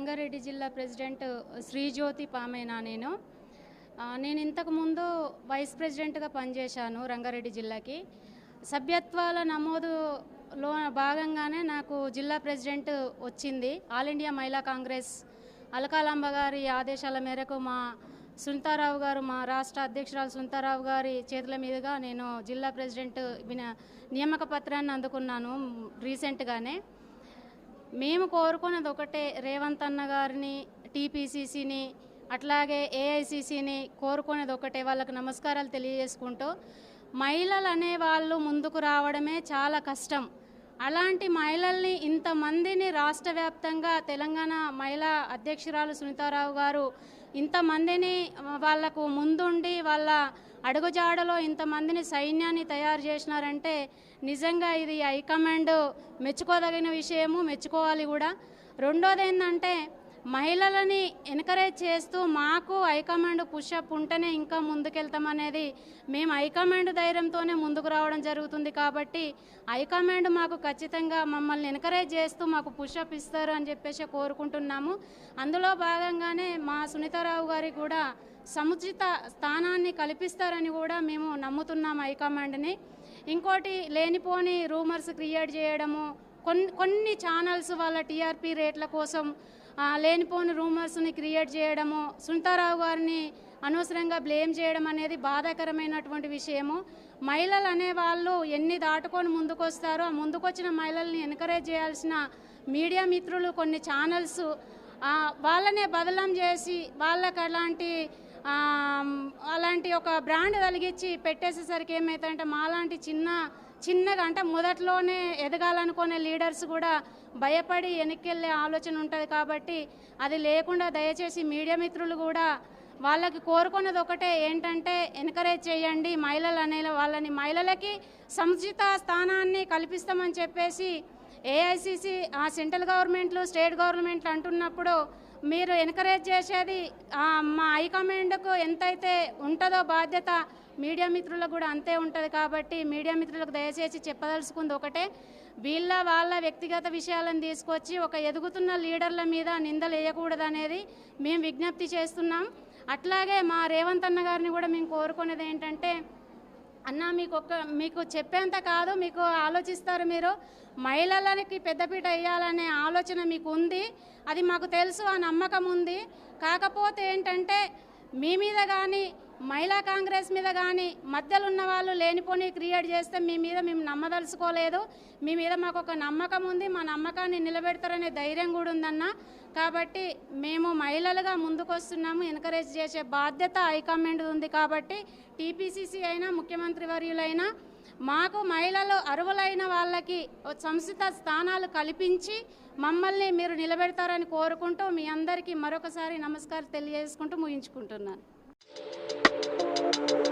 రంగారెడ్డి జిల్లా ప్రెసిడెంట్ శ్రీజ్యోతి పామేనా నేను. నేను ఇంతకుముందు వైస్ ప్రెసిడెంట్గా పనిచేశాను రంగారెడ్డి జిల్లాకి. సభ్యత్వాల నమోదులో భాగంగానే నాకు జిల్లా ప్రెసిడెంట్ వచ్చింది. ఆల్ ఇండియా మహిళా కాంగ్రెస్ అలకాలాంబ గారి ఆదేశాల మేరకు మా సునీతారావు గారు మా రాష్ట్ర అధ్యక్షురాలు సునీతారావు గారి చేతుల మీదుగా నేను జిల్లా ప్రెసిడెంట్ విన- నియామక పత్రాన్ని అందుకున్నాను రీసెంట్గానే. మేము కోరుకునేది ఒకటే రేవంత్ అన్న గారిని టీపీసీసీని అట్లాగే ఏఐసీసీని కోరుకునేది ఒకటే. వాళ్ళకి నమస్కారాలు తెలియజేసుకుంటూ మహిళలు అనే వాళ్ళు ముందుకు రావడమే చాలా కష్టం. అలాంటి మహిళల్ని ఇంతమందిని రాష్ట్ర వ్యాప్తంగా తెలంగాణ మహిళా అధ్యక్షురాలు సునీతారావు గారు ఇంతమందిని వాళ్ళకు ముందుండి వాళ్ళ అడుగుజాడలో ఇంతమందిని సైన్యాన్ని తయారు చేసినారంటే నిజంగా ఇది హైకమాండ్ మెచ్చుకోదగిన విషయము మెచ్చుకోవాలి కూడా. రెండోది ఏంటంటే మహిళలని ఎన్కరేజ్ చేస్తూ మాకు హైకమాండ్ పుషప్ ఉంటేనే ఇంకా ముందుకెళ్తామనేది మేము హైకమాండ్ ధైర్యంతోనే ముందుకు రావడం జరుగుతుంది కాబట్టి హైకమాండ్ మాకు ఖచ్చితంగా మమ్మల్ని ఎన్కరేజ్ చేస్తూ మాకు పుషప్ ఇస్తారు అని చెప్పేసి కోరుకుంటున్నాము. అందులో భాగంగానే మా సునీతారావు గారికి కూడా సముచిత స్థానాన్ని కల్పిస్తారని కూడా మేము నమ్ముతున్నాం హైకమాండ్ని ఇంకోటి లేనిపోని రూమర్స్ క్రియేట్ చేయడము. కొన్ని కొన్ని ఛానల్స్ వాళ్ళ టీఆర్పీ రేట్ల కోసం లేనిపోని రూమర్స్ని క్రియేట్ చేయడము సునీతారావు గారిని అనవసరంగా బ్లేమ్ చేయడం అనేది బాధాకరమైనటువంటి విషయము. మహిళలు అనే వాళ్ళు ఎన్ని దాటుకొని ముందుకొస్తారో ఆ ముందుకొచ్చిన మహిళల్ని ఎంకరేజ్ చేయాల్సిన మీడియా మిత్రులు కొన్ని ఛానల్స్ వాళ్ళనే బదలం చేసి వాళ్ళకి అలాంటి అలాంటి ఒక బ్రాండ్ కలిగించి పెట్టేసేసరికి ఏమవుతుందంటే మాలాంటి చిన్న చిన్నగా అంటే మొదట్లోనే ఎదగాలనుకునే లీడర్స్ కూడా భయపడి వెనక్కెళ్ళే ఆలోచన ఉంటుంది కాబట్టి అది లేకుండా దయచేసి మీడియా మిత్రులు కూడా వాళ్ళకి కోరుకున్నది ఒకటే ఏంటంటే ఎన్కరేజ్ చేయండి మహిళలు అనే వాళ్ళని మహిళలకి సముచిత స్థానాన్ని కల్పిస్తామని చెప్పేసి ఏఐసిసి ఆ సెంట్రల్ గవర్నమెంట్లు స్టేట్ గవర్నమెంట్లు అంటున్నప్పుడు మీరు ఎన్కరేజ్ చేసేది మా హైకమాండ్కు ఎంతైతే ఉంటుందో బాధ్యత మీడియా మిత్రులకు కూడా అంతే ఉంటుంది కాబట్టి మీడియా మిత్రులకు దయచేసి చెప్పదలుచుకుంది ఒకటే. వీళ్ళ వాళ్ళ వ్యక్తిగత విషయాలను తీసుకొచ్చి ఒక ఎదుగుతున్న లీడర్ల మీద నిందలు వేయకూడదు అనేది మేము విజ్ఞప్తి చేస్తున్నాం. అట్లాగే మా రేవంత్ అన్న గారిని కూడా మేము కోరుకునేది ఏంటంటే అన్న మీకు ఒక మీకు చెప్పేంత కాదు మీకు ఆలోచిస్తారు మీరు. మహిళలకి పెద్దపీట వేయాలనే ఆలోచన మీకు ఉంది అది మాకు తెలుసు ఆ నమ్మకం ఉంది కాకపోతే ఏంటంటే మీ మీద కానీ మహిళా కాంగ్రెస్ మీద కానీ మధ్యలో ఉన్న వాళ్ళు లేనిపోని క్రియేట్ చేస్తే మీ మీద మేము నమ్మదలుచుకోలేదు. మీ మీద మాకు ఒక నమ్మకం ఉంది. మా నమ్మకాన్ని నిలబెడతారనే ధైర్యం కూడా ఉందన్న. కాబట్టి మేము మహిళలుగా ముందుకు వస్తున్నాము ఎంకరేజ్ చేసే బాధ్యత హైకమాండ్ ఉంది కాబట్టి టీపీసీసీ అయినా ముఖ్యమంత్రి వర్యులైనా మాకు మహిళలు అరువులైన వాళ్ళకి సంస్థ స్థానాలు కల్పించి మమ్మల్ని మీరు నిలబెడతారని కోరుకుంటూ మీ అందరికీ మరొకసారి నమస్కారం తెలియజేసుకుంటూ ముగించుకుంటున్నాను. thank you